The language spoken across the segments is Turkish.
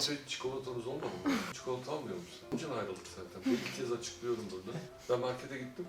Hiç çikolatanız olmadı mı? Çikolata almıyor musun? Onun için ayrıldık zaten. Bir kez açıklıyorum burada. Ben markete gittim.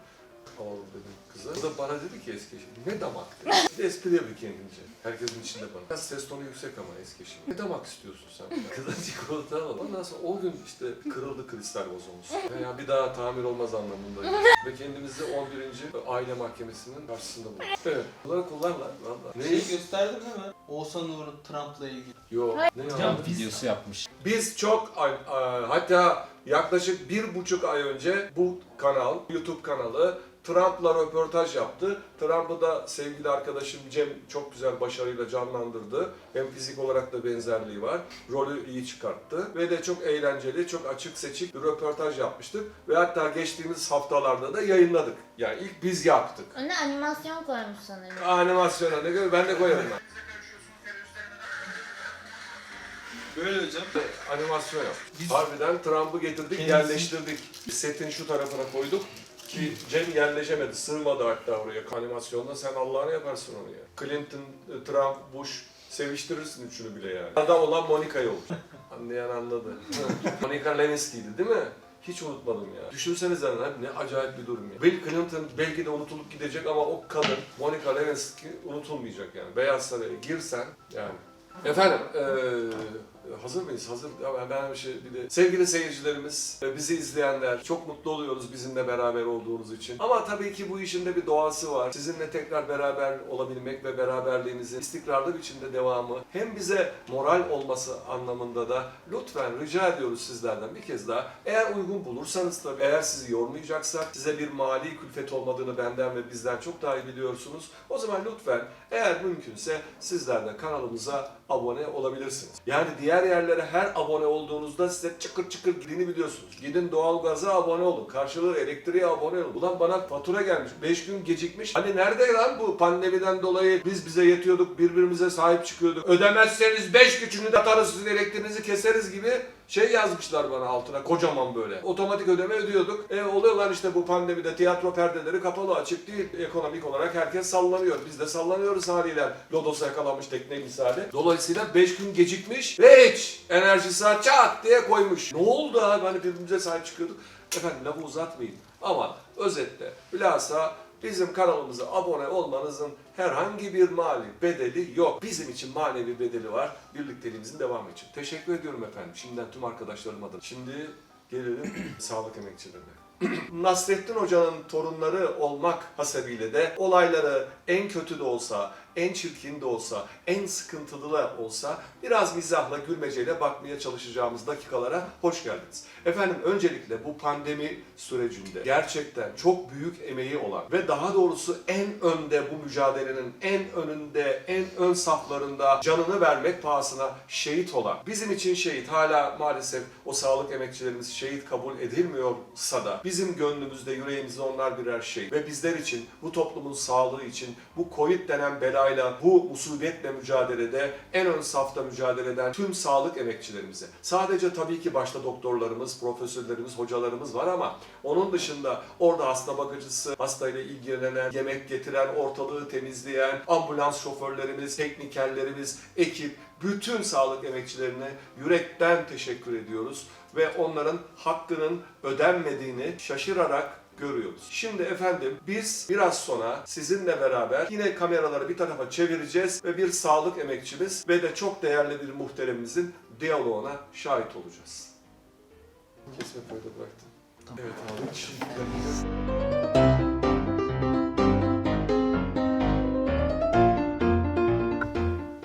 Alalım dedim kıza. O da bana dedi ki eski eşim. Ne damak dedi. Bir de espri yapıyor kendince. Herkesin içinde bana. Biraz ses tonu yüksek ama eski eşim. Ne damak istiyorsun sen? Kıza çikolata alalım. Ondan sonra o gün işte kırıldı kristal vazomuz. Veya bir daha tamir olmaz anlamında. Ve kendimizi 11. aile mahkemesinin karşısında bulduk. Evet. Bunları kullanlar valla. Şey gösterdim değil mi? Oğuzhan Uğur'un Trump'la ilgili. Yo. Ne ya? Jump videosu yapmış. Biz çok ay- ay- hatta yaklaşık bir buçuk ay önce bu kanal, YouTube kanalı Trump'la röportaj yaptı. Trump'ı da sevgili arkadaşım Cem çok güzel başarıyla canlandırdı. Hem fizik olarak da benzerliği var. Rolü iyi çıkarttı. Ve de çok eğlenceli, çok açık seçik bir röportaj yapmıştık. Ve hatta geçtiğimiz haftalarda da yayınladık. Yani ilk biz yaptık. Önüne animasyon koymuş sanırım. Animasyona ne göre ben de koyarım ben. Böyle hocam. animasyon yap. Biz- Harbiden Trump'ı getirdik, Kendisi- yerleştirdik. Setin şu tarafına koyduk ki Cem yerleşemedi, sığmadı hatta oraya. Animasyonda sen Allah'ını yaparsın onu ya. Clinton, e, Trump, Bush seviştirirsin üçünü bile yani. Adam olan Monica'yı olur. Anlayan anladı. Monica Lewinsky'ydi değil mi? Hiç unutmadım ya. Düşünsenize lan ne acayip bir durum ya. Bill Clinton belki de unutulup gidecek ama o kadın Monica Lewinsky unutulmayacak yani. Beyaz Saray'a girsen yani. Efendim, eee, hazır mıyız? Hazır. Ben, bir şey bir de sevgili seyircilerimiz, e, bizi izleyenler çok mutlu oluyoruz bizimle beraber olduğunuz için. Ama tabii ki bu işin de bir doğası var. Sizinle tekrar beraber olabilmek ve beraberliğimizin istikrarlı biçimde devamı hem bize moral olması anlamında da lütfen rica ediyoruz sizlerden bir kez daha. Eğer uygun bulursanız tabii, eğer sizi yormayacaksak, size bir mali külfet olmadığını benden ve bizden çok daha iyi biliyorsunuz. O zaman lütfen eğer mümkünse sizler de kanalımıza abone olabilirsiniz. Yani diğer yerlere her abone olduğunuzda size çıkır çıkır gidini biliyorsunuz. Gidin doğalgaza abone olun. Karşılığı elektriğe abone olun. Ulan bana fatura gelmiş. 5 gün gecikmiş. Hani nerede lan bu pandemiden dolayı biz bize yetiyorduk, birbirimize sahip çıkıyorduk. Ödemezseniz 5 güçünü de atarız sizin elektriğinizi keseriz gibi şey yazmışlar bana altına kocaman böyle. Otomatik ödeme ödüyorduk. E oluyorlar işte bu pandemide tiyatro perdeleri kapalı açık değil. Ekonomik olarak herkes sallanıyor. Biz de sallanıyoruz haliyle. Lodos'a yakalanmış tekne misali. Dolayısıyla 5 gün gecikmiş ve hiç enerjisi çat diye koymuş. Ne oldu abi hani birbirimize sahip çıkıyorduk. Efendim lafı uzatmayayım. Ama özetle bilhassa bizim kanalımıza abone olmanızın herhangi bir mali bedeli yok. Bizim için manevi bedeli var. Birlikteliğimizin devamı için. Teşekkür ediyorum efendim. Şimdiden tüm arkadaşlarım adına. Şimdi gelelim sağlık emekçilerine. Nasrettin Hoca'nın torunları olmak hasebiyle de olayları en kötü de olsa, en çirkin de olsa, en sıkıntılı da olsa biraz mizahla, gülmeceyle bakmaya çalışacağımız dakikalara hoş geldiniz. Efendim öncelikle bu pandemi sürecinde gerçekten çok büyük emeği olan ve daha doğrusu en önde bu mücadelenin en önünde, en ön saflarında canını vermek pahasına şehit olan, bizim için şehit hala maalesef o sağlık emekçilerimiz şehit kabul edilmiyorsa da bizim gönlümüzde, yüreğimizde onlar birer şey ve bizler için, bu toplumun sağlığı için, bu Covid denen belayla, bu musibetle mücadelede en ön safta mücadele eden tüm sağlık emekçilerimize, sadece tabii ki başta doktorlarımız, profesörlerimiz, hocalarımız var ama onun dışında orada hasta bakıcısı, hastayla ilgilenen, yemek getiren, ortalığı temizleyen, ambulans şoförlerimiz, teknikerlerimiz, ekip, bütün sağlık emekçilerine yürekten teşekkür ediyoruz. Ve onların hakkının ödenmediğini şaşırarak görüyoruz. Şimdi efendim biz biraz sonra sizinle beraber yine kameraları bir tarafa çevireceğiz ve bir sağlık emekçimiz ve de çok değerli bir muhteremimizin diyaloğuna şahit olacağız. Kesme koyda bıraktım. Evet abi.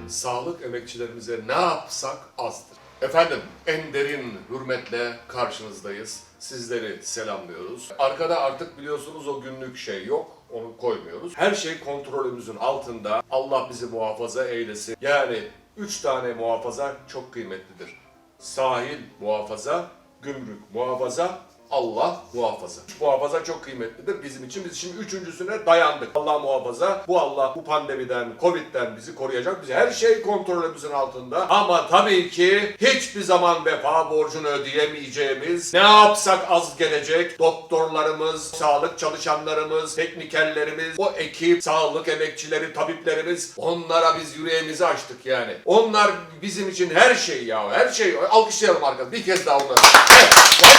Sağlık emekçilerimize ne yapsak azdır. Efendim en derin hürmetle karşınızdayız. Sizleri selamlıyoruz. Arkada artık biliyorsunuz o günlük şey yok. Onu koymuyoruz. Her şey kontrolümüzün altında. Allah bizi muhafaza eylesin. Yani üç tane muhafaza çok kıymetlidir. Sahil muhafaza, gümrük muhafaza, Allah muhafaza. Muhafaza çok kıymetlidir bizim için. Biz şimdi üçüncüsüne dayandık. Allah muhafaza. Bu Allah bu pandemiden, Covid'den bizi koruyacak. Bizi her şey kontrolümüzün altında. Ama tabii ki hiçbir zaman vefa borcunu ödeyemeyeceğimiz, ne yapsak az gelecek doktorlarımız, sağlık çalışanlarımız, teknikerlerimiz, o ekip, sağlık emekçileri, tabiplerimiz onlara biz yüreğimizi açtık yani. Onlar bizim için her şey ya, her şey. Alkışlayalım arkadaşlar. Bir kez daha onları. Evet,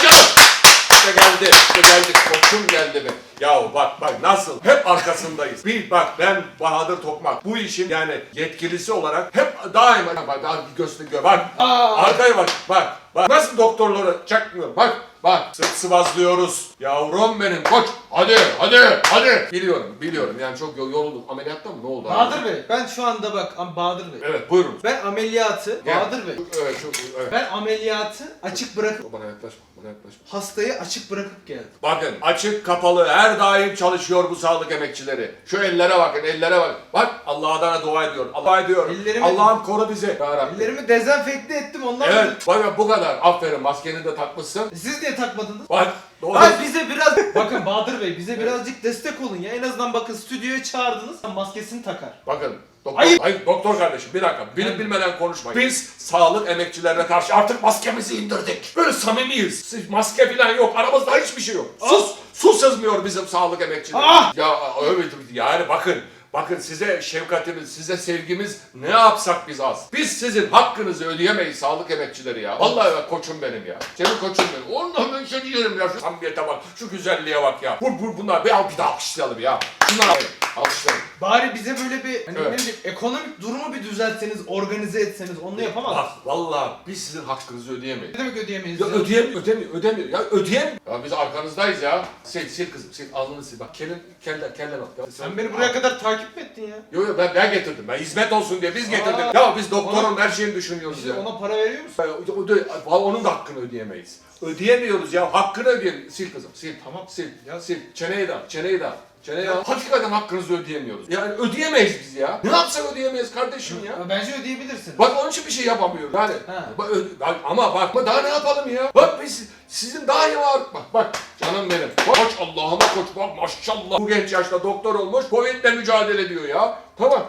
canına. İşte geldi, işte geldik. Koçum geldi mi? Yahu bak bak nasıl? Hep arkasındayız. Bir bak ben Bahadır Tokmak. Bu işin yani yetkilisi olarak hep daima bak daha göster bak. Arkaya bak bak. Bak nasıl doktorları çakmıyor. Bak bak sırt sıvazlıyoruz. Yavrum benim koç. Hadi hadi hadi. Biliyorum biliyorum yani çok yol- yoruldum. Ameliyatta mı ne oldu? abi? Bahadır Bey ben şu anda bak am- Bahadır Bey. Evet buyurun. Ben ameliyatı Gel. Bahadır Bey. Evet çok evet. Ben ameliyatı açık bırakıp Bana yaklaşma bana yaklaşma. hastayı açık bırakıp geldim. Bakın açık kapalı her daim çalışıyor bu sağlık emekçileri. Şu ellere bakın ellere bak. Bak Allah'tan dua ediyor. Allah ediyor. Ellerimi- Allah'ım koru bizi. Ya Rabbi. Ellerimi dezenfekte ettim ondan Evet bak bu kadar. Aferin maskeni de takmışsın. Siz niye takmadınız? Bak doğru. Ay bize biraz bakın Bahadır Bey bize birazcık destek olun ya. En azından bakın stüdyoya çağırdınız maskesini takar. Bakın doktor, Hayır. hayır. doktor kardeşim bir dakika bilip bilmeden konuşmayın. Biz sağlık emekçilerine karşı artık maskemizi indirdik. Böyle samimiyiz. Siz maske falan yok. Aramızda hiçbir şey yok. Sus. Su sızmıyor bizim sağlık emekçileri. Ah! Ya öyle yani bakın. Bakın size şefkatimiz, size sevgimiz ne yapsak biz az. Biz sizin hakkınızı ödeyemeyiz sağlık emekçileri ya. Vallahi bak koçum benim ya. Senin koçum benim. Ondan ben seni yerim ya. Şu samimiyete bak, şu güzelliğe bak ya. Bu, bu, bunlar bir al bir daha alkışlayalım ya. Şunları alayım. Alkışlayalım. Bari bize böyle bir hani Evet. ne bileyim, ekonomik durumu bir düzeltseniz, organize etseniz onu yapamaz. Bak vallahi biz sizin hakkınızı ödeyemeyiz. Ne demek ödeyemeyiz? Ya ya? ödeyemiyor, ödemiyor, ödemiyor. Ya ödeyemiyor. Ya biz arkanızdayız ya. Sil, sil kızım, sil. Alnını sil. Bak kelin, kelle, kelle bak. Ya, Sen beni buraya kadar takip mi ettin ya? Yo yo ben, ben getirdim. Ben hizmet olsun diye biz getirdik. Aa. ya biz doktorun her şeyini düşünüyoruz ya. ona para veriyor musun? O da- Onun da hakkını ödeyemeyiz. Ödeyemiyoruz ya. Hakkını ödeyelim. Sil kızım, sil. Tamam, sil. Ya sil. Çeneyi de, al, çeneyi de. al. Çeneyi al. Hakikaten hakkınızı ödeyemiyoruz. Yani ödeyemeyiz biz ya. Ne yapsak ödeyemeyiz kardeşim ya. Bence ödeyebilirsin. Bak onun için bir şey yapamıyoruz. Yani Ha. bak, ö- bak, ama bak ama daha ne yapalım ya? Bak biz sizin daha iyi var. Bak bak canım benim. Koç Allah'ıma koç bak maşallah. Bu genç yaşta doktor olmuş. Covid'le mücadele ediyor ya. Tamam.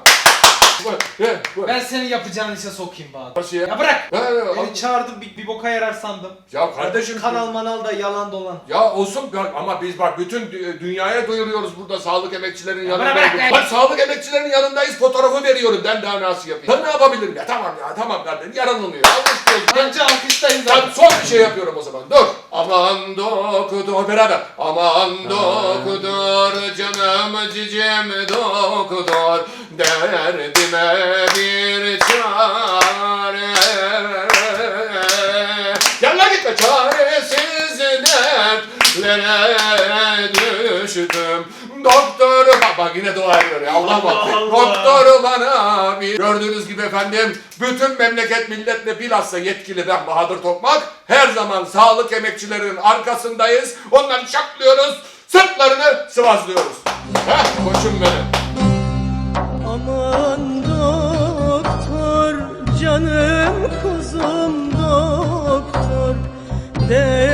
Ben senin yapacağın işe sokayım Bahadır. Nasıl ya? Ya bırak! Ha, ha, Beni çağırdın bir, bir boka yarar sandım. ya kardeşim. Kanal manal da yalan dolan. Ya olsun ama biz bak bütün dü- dünyaya duyuruyoruz burada sağlık emekçilerinin bırak, yanındayız. bırak. Bak sağlık emekçilerinin yanındayız fotoğrafı veriyorum ben daha nasıl yapayım. Ben ne yapabilirim ya tamam ya tamam kardeşim yaranılıyor. Alkışlıyoruz. Bence alkışlayın Ben son bir şey yapıyorum o zaman. Dur. Aman doktor beraber. Aman doktor canım cicim doktor derdime bir çare. Gel lan gitme çaresiz dertlere düştüm. Doktor bak, bak yine dua ediyor ya Allah bak. Allah. Doktor bana bir gördüğünüz gibi efendim bütün memleket milletle bilhassa yetkili ben Bahadır Tokmak her zaman sağlık emekçilerinin arkasındayız. Onları şaklıyoruz, sırtlarını sıvazlıyoruz. Heh koçum benim. Aman doktor canım kuzum doktor de